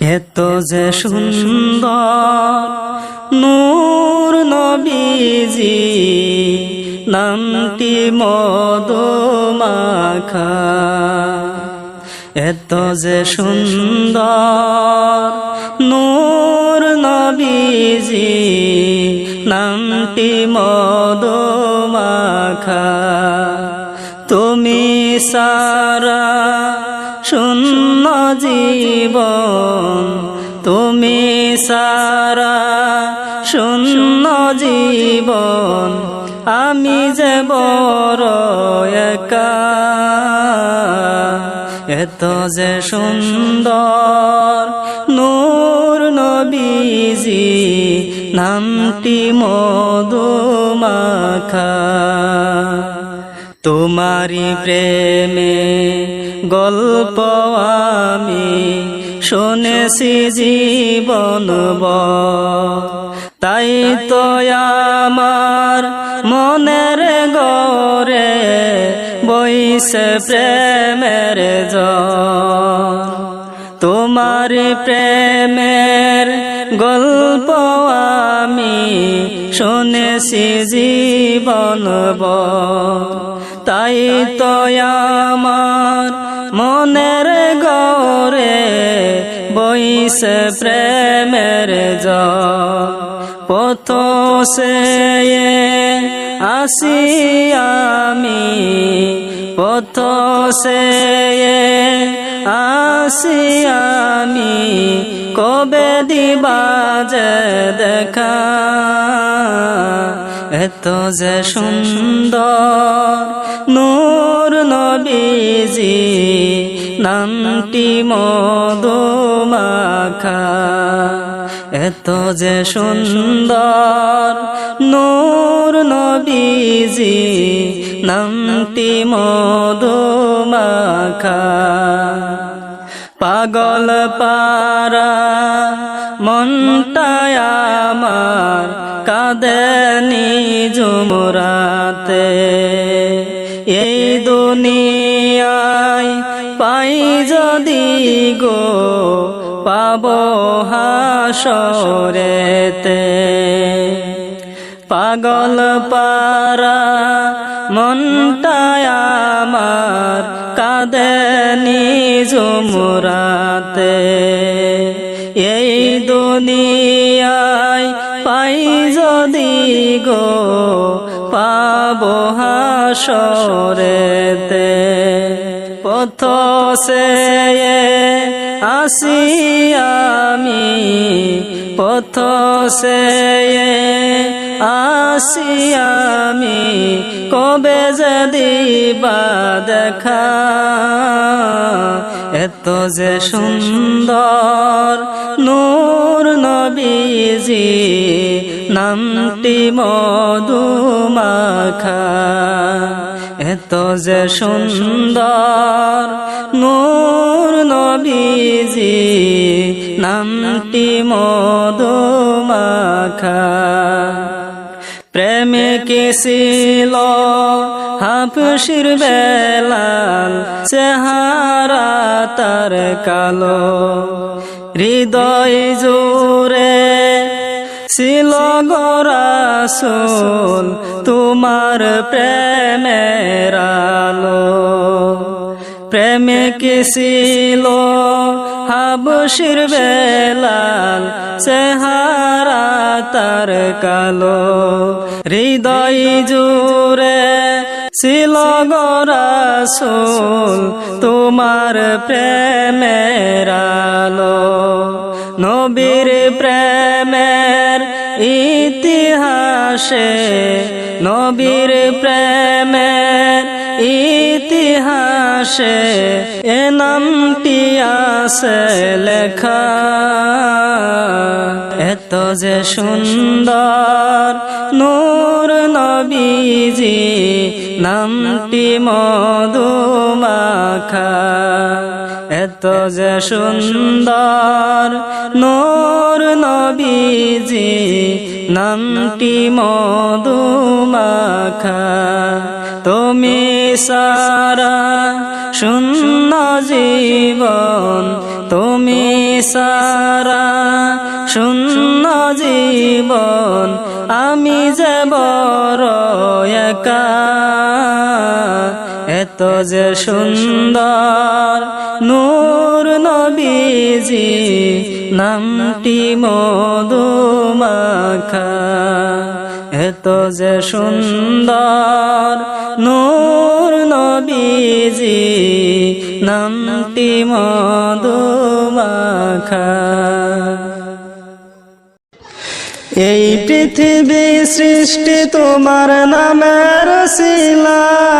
এত যে সুন্দর নূর নবীজি নামটি মধুমাখা। এত যে সুন্দর নূর নবীজি নামটি মধুমাখা। তুমি সারা শূন্য জীবন, তুমি সারা শূন্য জীবন, আমি যে বড় একা। এত যে সুন্দর নূর নবীজি, নামটি মধুমাখা। তোমারি প্রেমে গল্প আমি শুনেছি জীবন তাই তো আমার মনের গরে বইছে প্রেমের জল তোমার প্রেমের গল্প আমি শুনেছি জীবন তাই তো আমার মনের গরে বইছে প্রেমের জ পথ সে আসি আমি পথ সে আসি আমি, কবে দিবা যে দেখা? এত যে সুন্দর নূর নবীজি নামটি মধুমাখা এত যে সুন্দর নূর নবীজি নামটি মধুমাখা পাগল পারা মনটায় আমার কাঁদে জুমরাতে এই দুনিয়ায় পাই যদি গো, পাব হাসরেতে। পাগল পারা মনটায় আমার কাঁদে জুমরাতে এই যদি গো, পাব হাসরেতে। পথ সে আসি আমি পথ সে আসি আমি। কবে যদি বা দেখা, এত যে সুন্দর নূর নবীজি। নামটি মধুমাখা, এত যে সুন্দর নূর নবীজি নামটি মধুমাখা। প্রেমে কেছিল হাফসির বেলাল, চেহারা তার কালো, হৃদয় জোরে ছিল গরাসুল তোমার প্রেমের আলো। প্রেমে কিছিল হাবসির বেলাল চেহারা তার কালো। হৃদয় জুড়ে ছিল গরাসুল তোমার প্রেমের আলো। নবীর ইতিহাসে নবীর প্রেমের ইতিহাসে এ নামটি আছে লেখা। এত যে সুন্দর নূর নবীজি, নামটি মধুমাখা। এত যে সুন্দর নূর নবীজি, নামটি মধুমাখা। তুমি সারা শূন্য জীবন, তুমি সারা শূন্য জীবন, আমি যে বড় একা। এত যে সুন্দর নূর নবীজি নামটি মধুমাখা। এত যে সুন্দর নূর নবীজি, নামটি মধুমাখা। এই পৃথিবী সৃষ্টি তোমার নামের শিলায়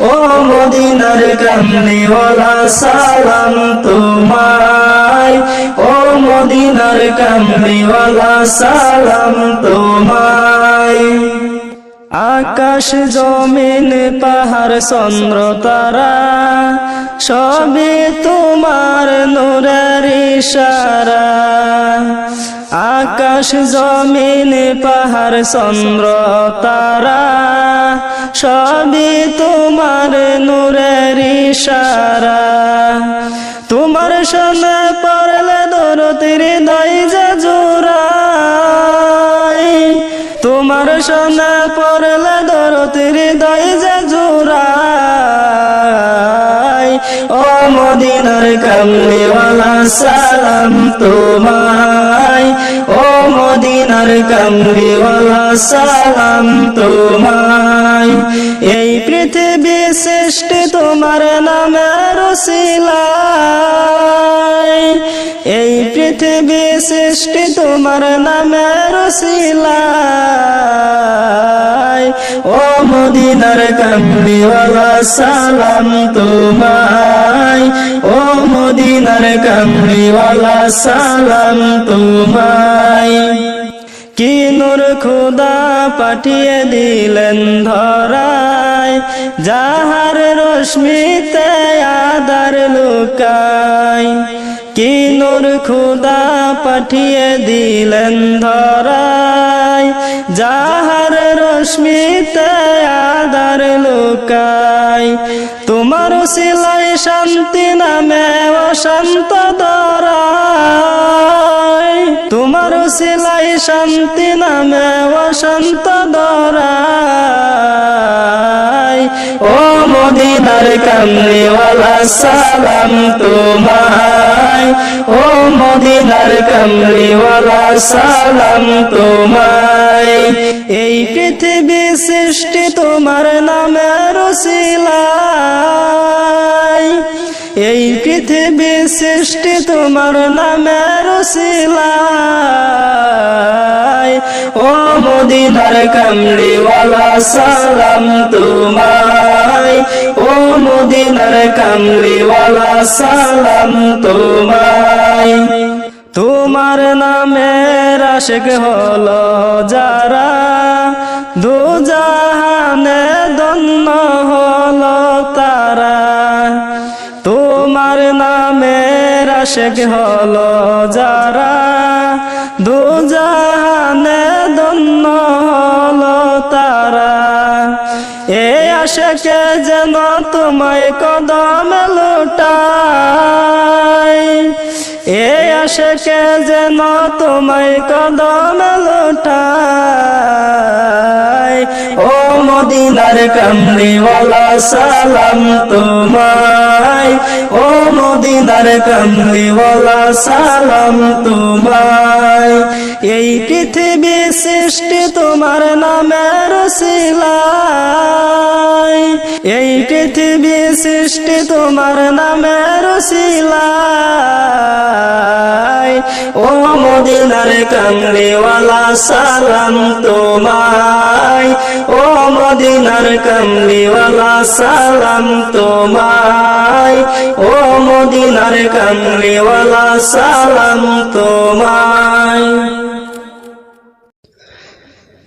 ও মদিনার কামলিওয়ালা সালাম তোমায়। ও মদিনার কামলিওয়ালা সালাম তোমায়। আকাশ জমিন, পাহাড়, চন্দ্র, তারা সবই তোমার নূরের ইশারা। আকাশ জমিন পাহাড়, চন্দ্র, তারা, সবই তোমার নূরের ইশারা। তোমার সামনে পড়লে দরতির দই যে জোড়াই তোমার সোনা পড়লে দরতির দই যে জোড়াই ও মদিনার কামলিওয়ালা, সালাম তোমায় ও মদিনার কামলিওয়ালা সালাম তোমায়। এই পৃথিবী সৃষ্টি তোমার নামের শিলায় এই পৃথিবী সৃষ্টি তোমার নামের শিলায় ও মদিনার কামলিওয়ালা সালাম তোমায়। ও মদিনার কামলিওয়ালা সালাম তোমায়। কি নূর খুদা পাঠিয়ে দিলেন ধরায়, যাহার রশ্মিতে আদার লুকায়। কি নূর খুদা পাঠিয়ে দিলেন ধরায়, যাহার রশ্মিতে আদার লুকায়। তোমার সিলাই শান্তি নামে অশান্ত দরায় তোমার সিলাই শান্তি নামে অশান্ত দরায় ও মদিনার কামলিওয়ালা, সালাম তোমায়। ও মদিনার কামলিওয়ালা, সালাম তোমায়। এই পৃথিবী সৃষ্টি তোমার নামে শিলায়। এই পৃথিবী সৃষ্টি তোমার নামের শিলায় ও মদিনার কামলিওয়ালা, সালাম তোমায়। ও মদিনার কামলিওয়ালা, সালাম তোমায়। তোমার নামের আশেক হলো যারা, দু জাহানে আশেক হলো যারা দু জাহানে হল তারা। এ আশেকে যেন তোমায় কদম লুটাই। এ আশেকে যেন তোমায় কদম লুটাই। ও মদিনার কামলিওয়ালা, সালাম তোমায়। ও মদিনার কামলিওয়ালা, সালাম তোমায়। এই পৃথিবী সৃষ্টি তোমার নামের এই পৃথিবী সৃষ্টি তোমার নামের শিলায়। ও মদিনার কামলিওয়ালা, সালাম তোমায়। ও মদিনার কামলিওয়ালা, সালাম তোমায়। ও মদিনার কামলিওয়ালা, সালাম তোমায়।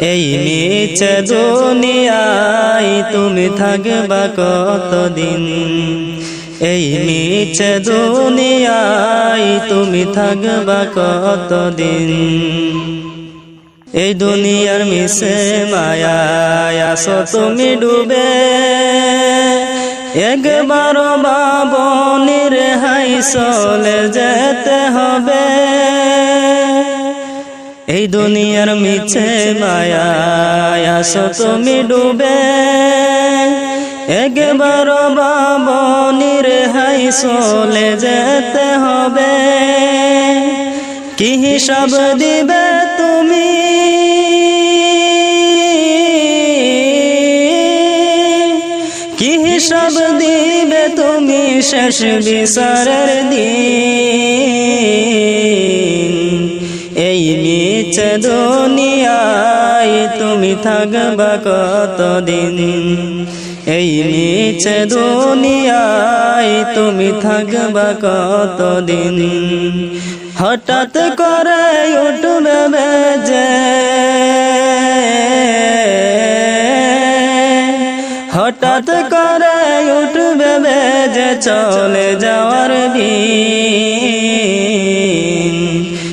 এই নিচে দুনিয়ায় তুমি থাকবা কতদিন? এই নিচে দুনিয়ায় তুমি থাকবা কতদিন? এই দুনিয়ার মিশে মায়ায় আসো তুমি ডুবে। একবার বাবনির হাই চলে যেতে হবে। এই দুনিয়ার মিছে মায়ায় আসো তুমি ডুবে। একবার বাবনির হাই চলে যেতে হবে। কি হিসাব দিবে তুমি? কি হিসাব দিবে তুমি শেষ বিচারের দিন? নিচে দুনিয়ায়, তুমি থাকবা কতদিন? এই নিচে দুনিয়ায়, তুমি থাকবা কতদিন? হঠাৎ করে উঠবে বেজে। হঠাৎ করে উঠবে বেজে চলে যাওয়ার দিন।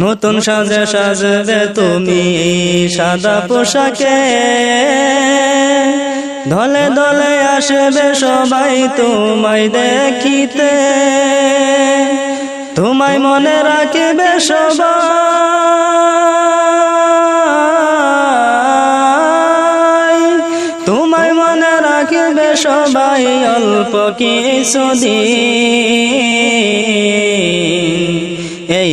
নতুন সাজে সাজবে তুমি সাদা পোশাকে দলে দলে আসবে সবাই তোমায় দেখিতে। তোমায় মনে রাখবে সবাই। তোমায় মনে রাখবে সবাই অল্প কিছুদিন। এই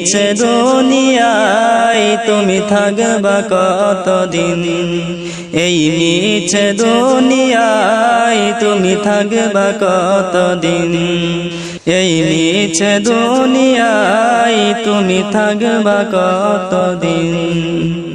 নিচে দুনিয়ায় তুমি থাকবা কতদিন? এই নিচে দুনিয়ায় তুমি থাকবা কতদিন? এই নিচে দুনিয়ায় তুমি থাকবা কতদিন?